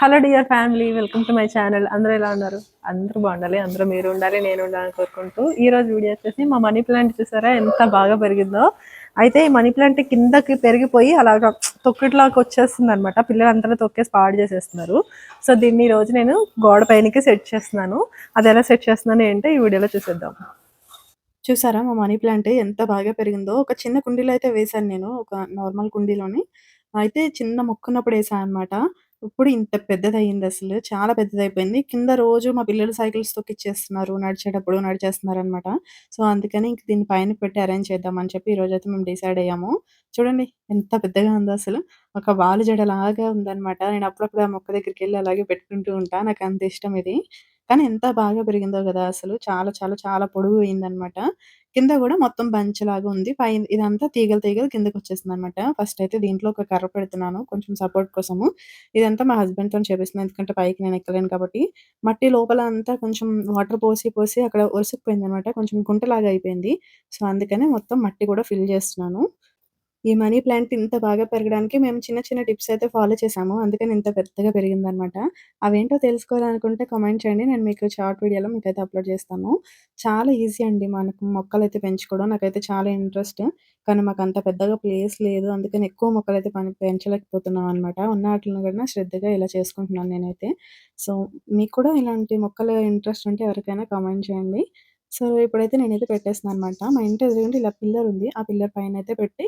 Hello dear family welcome to my channel. అందరూ ఎలా ఉన్నారు? అందరూ బాగుండాలి అందరూ మీరు ఉండాలి నేను ఉండాలని కోరుకుంటూ ఈ రోజు వీడియో వచ్చేసి మా మనీ ప్లాంట్ చూసారా? ఎంత బాగా పెరిగిందో. అయితే ఈ మనీ ప్లాంట్ కిందకి పెరిగిపోయి అలాగా తొక్కిట్లాగా వచ్చేస్తుంది అనమాట అందరూ తొక్కేసి పాడు చేసేస్తున్నారు. సో దీన్ని ఈ రోజు నేను గోడ పైనకి సెట్ చేస్తున్నాను. అది ఎలా సెట్ చేస్తున్నాను ఏంటో ఈ వీడియోలో చూసేద్దాం. చూసారా మా మనీ ప్లాంట్ ఎంత బాగా పెరిగిందో? ఒక చిన్న కుండీలో అయితే వేశాను నేను ఒక నార్మల్ కుండీలోని. అయితే చిన్న మొక్కున్నప్పుడు వేసాను అనమాట ఇప్పుడు ఇంత పెద్దదయింది అసలు. చాలా పెద్దదయిపోయింది కింద రోజు మా పిల్లలు సైకిల్స్ తొక్కిచ్చేస్తున్నారు. నడిచేటప్పుడు నడిచేస్తున్నారు అనమాట సో అందుకని ఇంక దీన్ని పైన పెట్టి అరేంజ్ చేద్దాం అని చెప్పి ఈ రోజు అయితే మేము డిసైడ్ అయ్యాము. చూడండి ఎంత పెద్దగా ఉందో అసలు. ఒక వాలు జడలాగా ఉందన్నమాట. నేను అప్పుడప్పుడు ఆ మొక్క దగ్గరికి వెళ్ళి అలాగే పెట్టుకుంటూ ఉంటా. నాకు అంత ఇష్టం ఇది. కానీ ఎంత బాగా పెరిగిందో కదా అసలు. చాలా చాలా చాలా పొడుగు అయిందనమాట. కింద కూడా మొత్తం బంచ్‌లాగా ఉంది. పై ఇదంతా తీగలు తీగలు కిందకొచ్చేసిందనమాట. ఫస్ట్ అయితే దీంట్లో ఒక కర్ర పెడుతున్నాను కొంచెం సపోర్ట్ కోసము. ఇదంతా మా హస్బెండ్‌తోని చేపిస్తున్నాను. ఎందుకంటే పైకి నేను ఎక్కలేను కాబట్టి. మట్టి లోపల అంతా కొంచెం వాటర్ పోసి పోసి అక్కడ ఒరుసుకుపోయిందనమాట. కొంచెం గుంటలాగా అయిపోయింది. సో, అందుకని మొత్తం మట్టి కూడా ఫిల్ చేస్తున్నాను. ఈ మనీ ప్లాంట్ ఇంత బాగా పెరగడానికి మేము చిన్న చిన్న టిప్స్ అయితే ఫాలో చేసాము. అందుకని ఇంత పెద్దగా పెరిగిందనమాట. అవేంటో తెలుసుకోవాలనుకుంటే కామెంట్ చేయండి. నేను మీకు షార్ట్ వీడియోలో మీకైతే అప్‌లోడ్ చేస్తాను. చాలా ఈజీ అండి మనకు మొక్కలైతే పెంచుకోవడం. నాకైతే చాలా ఇంట్రెస్ట్. కానీ మాకు అంత పెద్దగా ప్లేస్ లేదు. అందుకని ఎక్కువ మొక్కలైతే పని పెంచలేకపోతున్నాం అనమాట. ఉన్న వాటిని కూడా శ్రద్ధగా ఇలా చేసుకుంటున్నాను నేనైతే. సో, మీకు కూడా ఇలాంటి మొక్కల ఇంట్రెస్ట్ ఉంటే ఎవరికైనా కామెంట్ చేయండి. సో, ఇప్పుడైతే నేనైతే పెట్టేస్తున్నాను అనమాట. మా ఇంటి ఎదురుగుండా ఇలా పిల్లర్ ఉంది. ఆ పిల్లర్ పైన అయితే పెట్టి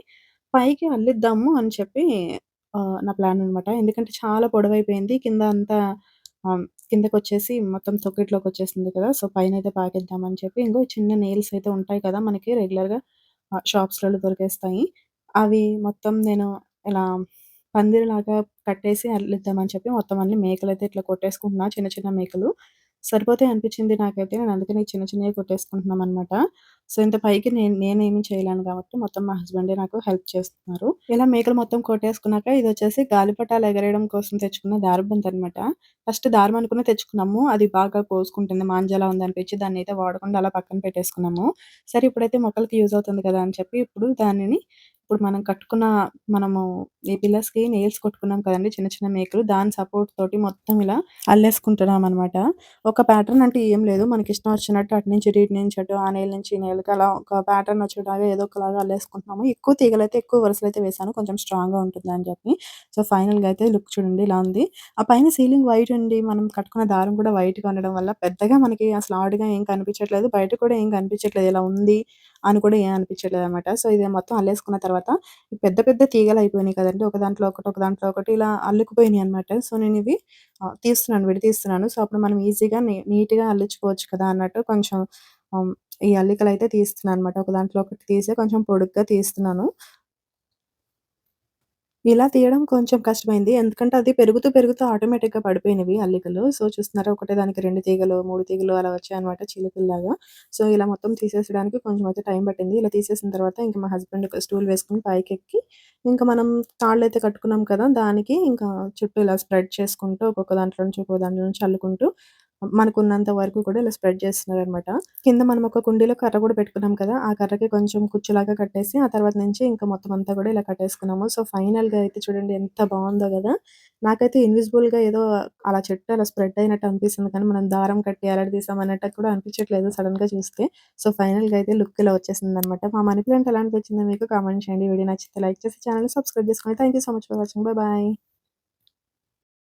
పైకి అల్లిద్దాము అని చెప్పి ఆహ్, నా ప్లాన్ అనమాట. ఎందుకంటే చాలా పొడవైపోయింది. కింద అంతా ఆహ్, కిందకొచ్చేసి మొత్తం తొక్కిట్లోకొచ్చేసింది కదా! సో, పైనైతే పాకిద్దామని చెప్పి ఇంగో చిన్న నెయిల్స్ అయితే ఉంటాయి కదా! మనకి రెగ్యులర్‌గా ఆహ్, షాప్స్‌లలో దొరికేస్తాయి. అవి మొత్తం నేను ఇలా పందిరిలాగా కట్టేసి అల్లిద్దామని చెప్పి మొత్తం అన్ని మేకలైతే ఇట్లా కొట్టేసుకుంటున్నా చిన్న చిన్న మేకలు. సరిపోతాయి అనిపించింది నాకైతే. నేను అందుకని చిన్న చిన్నవి కొట్టేసుకుంటున్నాం అనమాట సో, ఇంత పైకి నేను నేనేమి చేయలేను కాబట్టి మొత్తం మా హస్బెండే నాకు హెల్ప్ చేస్తున్నారు. ఇలా మేకలు మొత్తం కొట్టేసుకున్నాక ఇది వచ్చేసి గాలిపటాలు ఎగరేయడం కోసం తెచ్చుకున్న దారబంతనమాట. ఫస్ట్ దారం అనుకుని తెచ్చుకున్నాము. అది బాగా కోసుకుంటుంది. మాంజాలా ఉందనిపించి దాన్నయితే వాడకుండా అలా పక్కన పెట్టేసుకున్నాము. సరే ఇప్పుడైతే మొక్కలకి యూజ్ అవుతుంది కదా! అని చెప్పి ఇప్పుడు దానిని ఇప్పుడు మనం కట్టుకున్న మనము ఈ పిల్లర్స్‌కి నెయిల్స్ కొట్టుకున్నాం కదండీ! చిన్న చిన్న మేకులు. దాని సపోర్ట్ తోటి మొత్తం ఇలా అల్లేసుకుంటున్నాం అనమాట. ఒక ప్యాటర్న్ అంటే ఏం లేదు. మనకిష్టం వచ్చినట్టు అటు నుంచి ఇటు, ఇటు నుంచి అటు, ఆ నెయిల్ నుంచి ఈ నెయిల్‌కి అలా ఒక ప్యాటర్న్ వచ్చేలాగా ఏదో ఒకలాగా అల్లేసుకుంటున్నాము. ఎక్కువ తీగలైతే ఎక్కువ వరుసలైతే వేశాను. కొంచెం స్ట్రాంగ్‌గా ఉంటుందని చెప్పి. సో, ఫైనల్‌గా అయితే లుక్ చూడండి ఇలా ఉంది. ఆ పైన సీలింగ్ వైట్ ఉండి మనం కట్టుకున్న దారం కూడా వైట్‌గా ఉండడం వల్ల పెద్దగా మనకి అసలు ఆడ్‌గా ఏం కనిపించట్లేదు. బయట కూడా ఏం కనిపించట్లేదు. ఇలా ఉంది అని కూడా ఏం అనిపించట్లేదనమాట. సో, ఇది మొత్తం అల్లేసుకున్న తర్వాత పెద్ద పెద్ద తీగలు అయిపోయినాయి కదండీ! ఒక దాంట్లో ఒకటి, ఒక దాంట్లో ఒకటి ఇలా అల్లుకుపోయినాయనమాట. సో, నేను ఇవి తీస్తున్నాను విడదీస్తున్నాను. సో, అప్పుడు మనం ఈజీగా నీ నీట్‌గా అల్లించుకోవచ్చు కదా! అన్నట్టు కొంచెం ఈ అల్లికలు అయితే తీస్తున్నాను అనమాట ఒక దాంట్లో ఒకటి తీసి కొంచెం పొడుగ్గా తీస్తున్నాను. ఇలా తీయడం కొంచెం కష్టమైంది. ఎందుకంటే అది పెరుగుతూ, పెరుగుతూ ఆటోమేటిక్‌గా పడిపోయినవి అల్లికలు. సో, చూస్తున్నారా ఒకటే దానికి రెండు తీగలు, మూడు తీగలు అలా వచ్చాయన్నమాట చిలుకల్లాగా. సో, ఇలా మొత్తం తీసేసడానికి కొంచెం అయితే టైం పట్టింది. ఇలా తీసేసిన తర్వాత ఇంకా మా హస్బెండ్ ఒక స్టూల్ వేసుకొని పైకెక్కి ఇంకా మనం తాళ్ళు అయితే కట్టుకున్నాం కదా! దానికి ఇంకా చుట్టూ ఇలా స్ప్రెడ్ చేసుకుంటూ ఒక్కొక్క దాంట్లో నుంచి, ఒక్కొక్క దాంట్లో నుంచి అల్లుకుంటూ మనకున్నంత వరకు కూడా ఇలా స్ప్రెడ్ చేస్తున్నారనమాట. కింద మనం ఒక కుండీలో కర్ర కూడా పెట్టుకున్నాం కదా! ఆ కర్రకి కొంచెం కుచ్చులాగా కట్టేసి ఆ తర్వాత నుంచి ఇంకా మొత్తం అంతా కూడా ఇలా కట్టేసుకున్నాము. సో, ఫైనల్‌గా అయితే చూడండి ఎంత బాగుందో కదా నాకైతే ఇన్విజిబుల్‌గా ఏదో అలా చెట్టు అలా స్ప్రెడ్ అయినట్టు అనిపిస్తుంది. కానీ మనం దారం కట్టి ఎలాడదీసాం అన్నట్టు కూడా అనిపించట్లేదు సడన్గా చూస్తే. సో, ఫైనల్‌గా అయితే లుక్ ఇలా వచ్చేసిందనమాట. మా మనీ ప్లాంట్ ఎలా అనిపించిందో మీకు కామెంట్ చేయండి. వీడియో నచ్చితే లైక్ చేసి ఛానల్ సబ్స్క్రైబ్ చేసుకోండి. Thank you so much for watching. Bye bye.